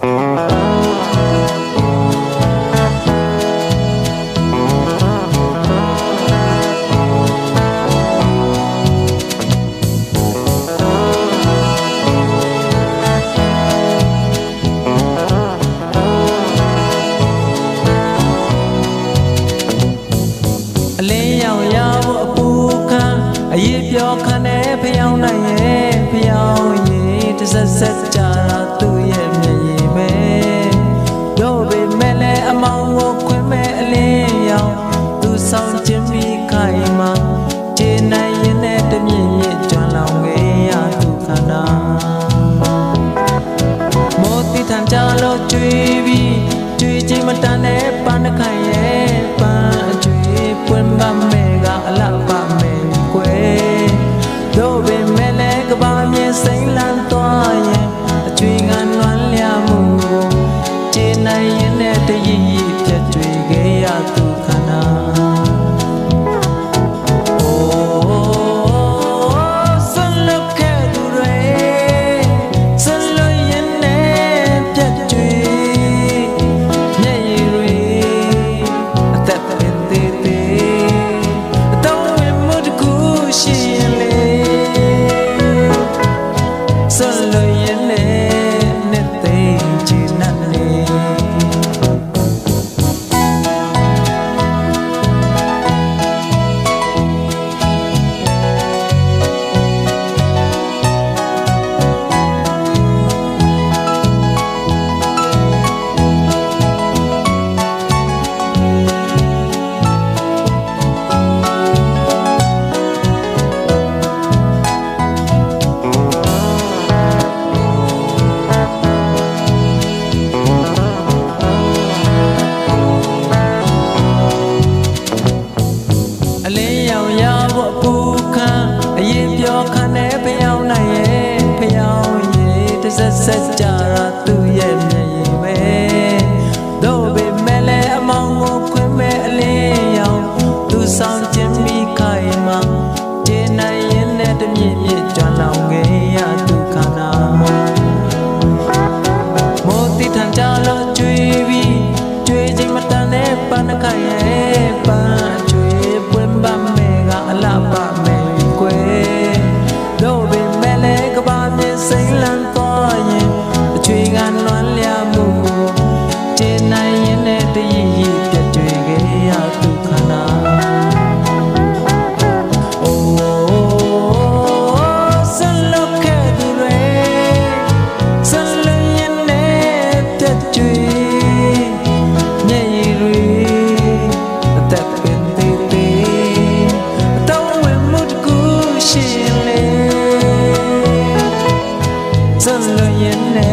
အလင်းရောင်ရောင်အပူခံအရေးပြောခံတဲ့ဖျောင်းနိုင်ရဲ့ဖျောင်းရည်တစ်ဆက်ဆက်ကြ ချင်းမိခိုင်မှာခြေနိုင် ပြောခနဲ့ဖျောင်းနိုင်ရဲ့ဖျောင်းရဲ့တဆက်ဆက်ကြတာသူ့ရဲ့ 的眼泪。